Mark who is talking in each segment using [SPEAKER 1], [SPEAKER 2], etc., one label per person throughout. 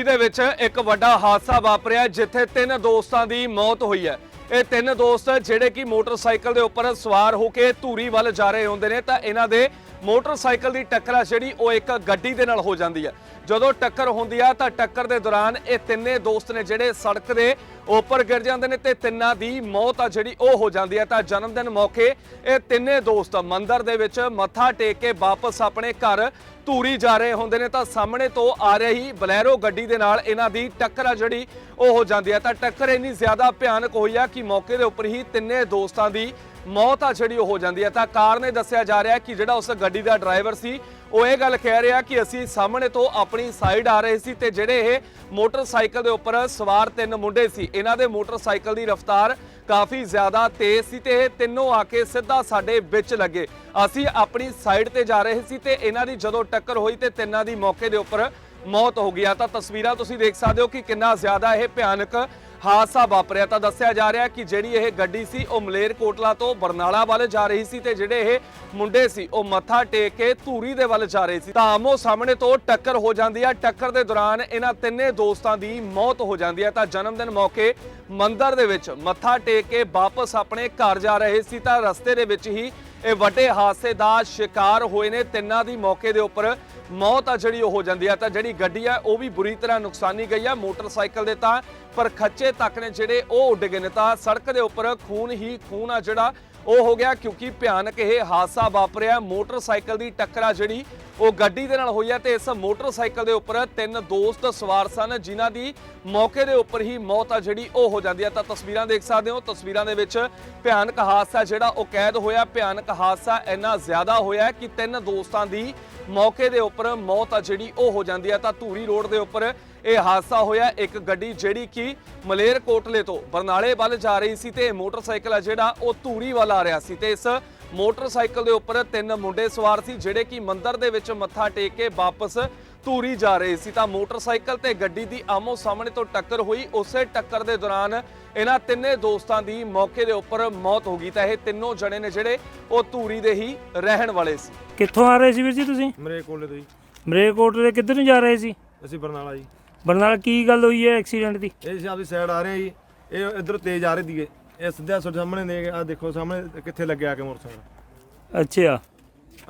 [SPEAKER 1] ਧੂਰੀ ਦੇ ਵਿੱਚ ਇੱਕ ਵੱਡਾ ਹਾਦਸਾ ਵਾਪਰਿਆ, ਜਿੱਥੇ ਤਿੰਨ ਦੋਸਤਾਂ ਦੀ ਮੌਤ ਹੋਈ ਹੈ। ਇਹ ਤਿੰਨ ਦੋਸਤ ਜਿਹੜੇ ਕਿ ਮੋਟਰਸਾਈਕਲ ਦੇ ਉੱਪਰ ਸਵਾਰ ਹੋ ਕੇ ਧੂਰੀ ਵੱਲ ਜਾ ਰਹੇ ਹੁੰਦੇ ਨੇ, ਤਾਂ ਇਹਨਾਂ ਦੇ ਮੋਟਰਸਾਈਕਲ ਦੀ ਟੱਕਰ ਜਿਹੜੀ ਉਹ ਇੱਕ ਗੱਡੀ ਦੇ ਨਾਲ ਹੋ ਜਾਂਦੀ ਹੈ। ਜਦੋਂ ਟੱਕਰ ਹੁੰਦੀ ਆ ਤਾਂ ਟੱਕਰ ਦੇ ਦੌਰਾਨ ਇਹ ਤਿੰਨੇ ਦੋਸਤ ਨੇ ਜਿਹੜੇ ਸੜਕ ਦੇ ਉੱਪਰ ਗਿਰ ਜਾਂਦੇ ਨੇ ਤੇ ਤਿੰਨਾਂ ਦੀ ਮੌਤ ਆ ਜਿਹੜੀ ਉਹ ਹੋ ਜਾਂਦੀ ਹੈ ਤਾਂ ਜਨਮ ਦਿਨ ਮੌਕੇ ਇਹ ਤਿੰਨੇ ਦੋਸਤ ਮੰਦਰ ਦੇ ਵਿੱਚ ਮੱਥਾ ਟੇਕ ਕੇ ਵਾਪਸ ਆਪਣੇ ਘਰ ਧੂਰੀ ਜਾ ਰਹੇ ਹੁੰਦੇ ਨੇ। ਤਾਂ ਸਾਹਮਣੇ ਤੋਂ ਆ ਰਹੀ ਬਲੈਰੋ ਗੱਡੀ ਦੇ ਨਾਲ ਇਹਨਾਂ ਦੀ ਟੱਕਰ ਆ ਜਿਹੜੀ ਉਹ ਹੋ ਜਾਂਦੀ ਹੈ ਤਾਂ ਟੱਕਰ ਇੰਨੀ ਜ਼ਿਆਦਾ ਭਿਆਨਕ ਹੋਈ ਆ ਕਿ ਮੌਕੇ ਦੇ ਉੱਪਰ ਹੀ ਤਿੰਨੇ ਦੋਸਤਾਂ ਦੀ ਮੌਤ ਆ ਜਿਹੜੀ ਉਹ ਹੋ ਜਾਂਦੀ ਹੈ ਤਾਂ ਕਾਰ ਨੇ ਦੱਸਿਆ ਜਾ ਰਿਹਾ ਕਿ ਜਿਹੜਾ ਉਸ ਗੱਡੀ ਦਾ ਡਰਾਈਵਰ ਸੀ ਉਹ ਇਹ ਗੱਲ ਕਹਿ ਰਿਹਾ ਕਿ ਅਸੀਂ ਸਾਹਮਣੇ ਤੋਂ ਆਪਣੀ ਸਾਈਡ ਆ ਰਹੇ ਸੀ ਤੇ ਜਿਹੜੇ ਇਹ ਮੋਟਰਸਾਈਕਲ ਦੇ ਉੱਪਰ ਸਵਾਰ ਤਿੰਨ ਮੁੰਡੇ ਸੀ, ਇਹਨਾਂ ਦੇ ਮੋਟਰਸਾਈਕਲ ਦੀ ਰਫ਼ਤਾਰ ਕਾਫੀ ਜ਼ਿਆਦਾ ਤੇਜ਼ ਸੀ ਤੇ ਇਹ ਤਿੰਨੋਂ ਆ ਕੇ ਸਿੱਧਾ ਸਾਡੇ ਵਿੱਚ ਲੱਗੇ। ਅਸੀਂ ਆਪਣੀ ਸਾਈਡ ਤੇ ਜਾ ਰਹੇ ਸੀ ਤੇ ਇਹਨਾਂ ਦੀ ਜਦੋਂ ਟੱਕਰ ਹੋਈ ਤੇ ਤਿੰਨਾਂ ਦੀ ਮੌਕੇ ਦੇ ਉੱਪਰ ਮੌਤ ਹੋ ਗਈ। ਆ ਤਾਂ ਤਸਵੀਰਾਂ ਤੁਸੀਂ ਦੇਖ ਸਕਦੇ ਹੋ ਕਿ ਕਿੰਨਾ ਜ਼ਿਆਦਾ ਇਹ ਭਿਆਨਕ ਹਾਦਸਾ ਵਾਪਰਿਆ ਤਾਂ ਦੱਸਿਆ ਜਾ ਰਿਹਾ ਕਿ ਜਿਹੜੀ ਇਹ ਗੱਡੀ ਸੀ, ਉਹ ਮਲੇਰ ਕੋਟਲਾ ਤੋਂ ਬਰਨਾਲਾ ਵੱਲ ਜਾ ਰਹੀ ਸੀ ਤੇ ਜਿਹੜੇ ਇਹ ਮੁੰਡੇ ਸੀ, ਉਹ ਮੱਥਾ ਟੇਕ ਕੇ ਧੂਰੀ ਦੇ ਵੱਲ ਜਾ ਰਹੇ ਸੀ। ਤਾਂ ਆਮੋ ਸਾਹਮਣੇ ਤੋਂ ਟੱਕਰ ਹੋ ਜਾਂਦੀ ਹੈ। ਟੱਕਰ ਦੇ ਦੌਰਾਨ ਇਹਨਾਂ ਤਿੰਨੇ ਦੋਸਤਾਂ ਦੀ ਮੌਤ ਹੋ ਜਾਂਦੀ ਹੈ। ਤਾਂ ਜਨਮ ਦਿਨ ਮੌਕੇ ਮੰਦਰ ਦੇ ਵਿੱਚ ਮੱਥਾ ਟੇਕ ਕੇ ਵਾਪਸ ਆਪਣੇ ਘਰ ਜਾ ਰਹੇ ਸੀ। ਤਾਂ ਰਸਤੇ ਦੇ ਵਿੱਚ ਹੀ ਇਹ ਵੱਡੇ ਹਾਦਸੇ ਦਾ ਸ਼ਿਕਾਰ ਹੋਏ ਨੇ। ਤਿੰਨਾਂ ਦੀ ਮੌਕੇ ਦੇ ਉੱਪਰ ਮੌਤ ਆ ਜਿਹੜੀ ਉਹ ਹੋ ਜਾਂਦੀ ਆ, ਤਾਂ ਜਿਹੜੀ ਗੱਡੀ ਆ, ਉਹ ਵੀ ਬੁਰੀ ਤਰ੍ਹਾਂ ਨੁਕਸਾਨੀ ਗਈ ਆ ਮੋਟਰਸਾਈਕਲ ਦੇ ਤਾਂ, ਪਰ ਖੱਚੇ ਤੱਕ ਨੇ ਜਿਹੜੇ ਉਹ ਉੱਡ ਗਏ ਨੇ ਤਾਂ ਸੜਕ ਦੇ ਉੱਪਰ ਖੂਨ ਹੀ ਖੂਨ ਆ ਜਿਹੜਾ ਉਹ ਹੋ ਗਿਆ, ਕਿਉਂਕਿ ਭਿਆਨਕ ਇਹ ਹਾਦਸਾ ਵਾਪਰਿਆ। ਮੋਟਰਸਾਈਕਲ ਦੀ ਟੱਕਰਾ ਜਿਹੜੀ ਉਹ ਗੱਡੀ ਦੇ ਨਾਲ ਹੋਈ ਹੈ ਤੇ ਇਸ ਮੋਟਰਸਾਈਕਲ ਦੇ ਉੱਪਰ ਤਿੰਨ ਦੋਸਤ ਸਵਾਰ ਸਨ, ਜਿਨ੍ਹਾਂ ਦੀ ਮੌਕੇ ਦੇ ਉੱਪਰ ਹੀ ਮੌਤ ਆ ਜਿਹੜੀ ਉਹ ਹੋ ਜਾਂਦੀ ਹੈ ਤਾਂ ਤਸਵੀਰਾਂ ਦੇਖ ਸਕਦੇ ਹੋ, ਤਸਵੀਰਾਂ ਦੇ ਵਿੱਚ ਭਿਆਨਕ ਹਾਦਸਾ ਜਿਹੜਾ ਉਹ ਕੈਦ ਹੋਇਆ। ਭਿਆਨਕ ਹਾਦਸਾ ਇੰਨਾ ਜ਼ਿਆਦਾ ਹੋਇਆ ਕਿ ਤਿੰਨ ਦੋਸਤਾਂ ਦੀ ਮੌਕੇ ਦੇ ਉੱਪਰ ਮੌਤ ਆ ਜਿਹੜੀ, ਉਹ ਹੋ ਜਾਂਦੀ ਹੈ ਤਾਂ ਧੂਰੀ ਰੋਡ ਦੇ ਉੱਪਰ ਇਹ ਹਾਦਸਾ ਹੋਇਆ ਇੱਕ ਗੱਡੀ ਜਿਹੜੀ ਕਿ ਮਲੇਰ ਕੋਟਲੇ ਤੋਂ ਬਰਨਾਲੇ ਵੱਲ ਜਾ ਰਹੀ ਸੀ ਤੇ ਇਹ ਮੋਟਰਸਾਈਕਲ ਆ ਜਿਹੜਾ ਉਹ ਧੂਰੀ ਵੱਲ ਆ ਰਿਹਾ ਸੀ ਤੇ ਇਸ ਮੋਟਰਸਾਈਕਲ ਦੇ ਉੱਪਰ ਤਿੰਨ ਮੁੰਡੇ ਸਵਾਰ ਸੀ ਜਿਹੜੇ ਕਿ ਮੰਦਿਰ ਦੇ ਵਿੱਚ ਮੱਥਾ ਟੇਕ ਕੇ ਵਾਪਸ ਧੂਰੀ ਜਾ ਰਹੇ ਸੀ। ਤਾਂ ਮੋਟਰਸਾਈਕਲ ਤੇ ਗੱਡੀ ਦੀ ਆਮੋ ਸਾਹਮਣੇ ਤੋਂ ਟੱਕਰ ਹੋਈ। ਉਸੇ ਟੱਕਰ ਦੇ ਦੌਰਾਨ ਇਹਨਾਂ ਤਿੰਨੇ ਦੋਸਤਾਂ ਦੀ ਮੌਕੇ ਦੇ ਉੱਪਰ ਮੌਤ ਹੋ ਗਈ। ਤਾਂ ਇਹ ਤਿੰਨੋਂ ਜਣੇ ਨੇ ਜਿਹੜੇ ਉਹ ਧੂਰੀ ਦੇ ਹੀ ਰਹਿਣ ਵਾਲੇ ਸੀ।
[SPEAKER 2] ਕਿੱਥੋਂ ਆ ਰਹੇ ਸੀ ਵੀਰ ਜੀ ਤੁਸੀਂ?
[SPEAKER 3] ਮਰੇ ਕੋਲੇ ਤੋਂ ਜੀ।
[SPEAKER 2] ਮਰੇਕੋਟ ਦੇ ਕਿੱਧਰ ਨੂੰ ਜਾ ਰਹੇ ਸੀ?
[SPEAKER 3] ਅਸੀਂ ਬਰਨਾਲਾ ਜੀ।
[SPEAKER 2] ਬਰਨਾਲਾ ਕੀ ਗੱਲ ਹੋਈ ਹੈ ਐਕਸੀਡੈਂਟ ਦੀ?
[SPEAKER 3] ਇਹ ਅਸੀਂ ਆਪਦੀ ਸਾਈਡ ਆ ਰਹੇ ਜੀ। ਇਹ ਇਧਰ ਤੇਜ਼ ਆ ਰਹੇ ਦੀਏ। ਇਹ ਸਿੱਧਾ ਤੁਹਾਡੇ ਸਾਹਮਣੇ ਨੇ ਆ ਦੇਖੋ ਸਾਹਮਣੇ ਕਿੱਥੇ ਲੱਗਿਆ ਆ ਕੇ ਮੋਟਰਸਾਈਕਲ।
[SPEAKER 2] ਅੱਛਾ।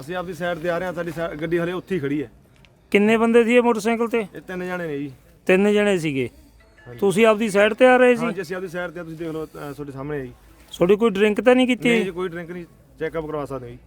[SPEAKER 3] ਅਸੀਂ ਆਪਦੀ ਸਾਈਡ ਤੇ ਆ ਰਹੇ ਹਾਂ ਸਾਡੀ ਸਾ- ਗੱਡੀ ਹਲੇ ਉੱਥੇ ਹੀ ਖੜੀ ਹੈ।
[SPEAKER 2] ਕਿੰਨੇ ਬੰਦੇ ਸੀ ਇਹ ਮੋਟਰਸਾਈਕਲ ਤੇ?
[SPEAKER 3] ਇਹ ਤਿੰਨ ਜਣੇ ਨੇ ਜੀ।
[SPEAKER 2] ਤਿੰਨ ਜਣੇ ਸੀਗੇ। ਤੁਸੀਂ ਆਪਦੀ ਸਾਈਡ ਤੇ ਆ ਰਹੇ ਸੀ?
[SPEAKER 3] ਹਾਂਜੀ ਅਸੀਂ ਆਪਦੀ ਸਾਈਡ ਤੇ ਆ, ਤੁਸੀਂ ਦੇਖ ਲਓ ਅ, ਤੁਹਾਡੇ ਸਾਹਮਣੇ ਹੈ ਜੀ।
[SPEAKER 2] ਤੁਹਾਡੀ ਕੋਈ ਡਰਿੰਕ ਤਾਂ ਨਹੀਂ ਕੀਤੀ?
[SPEAKER 3] ਨਹੀਂ ਜੀ ਕੋਈ ਡਰਿੰਕ ਨਹੀਂ ਚੈੱਕਅਪ ਕਰਵਾ ਸਕਦੇ ਹੋ ਜੀ।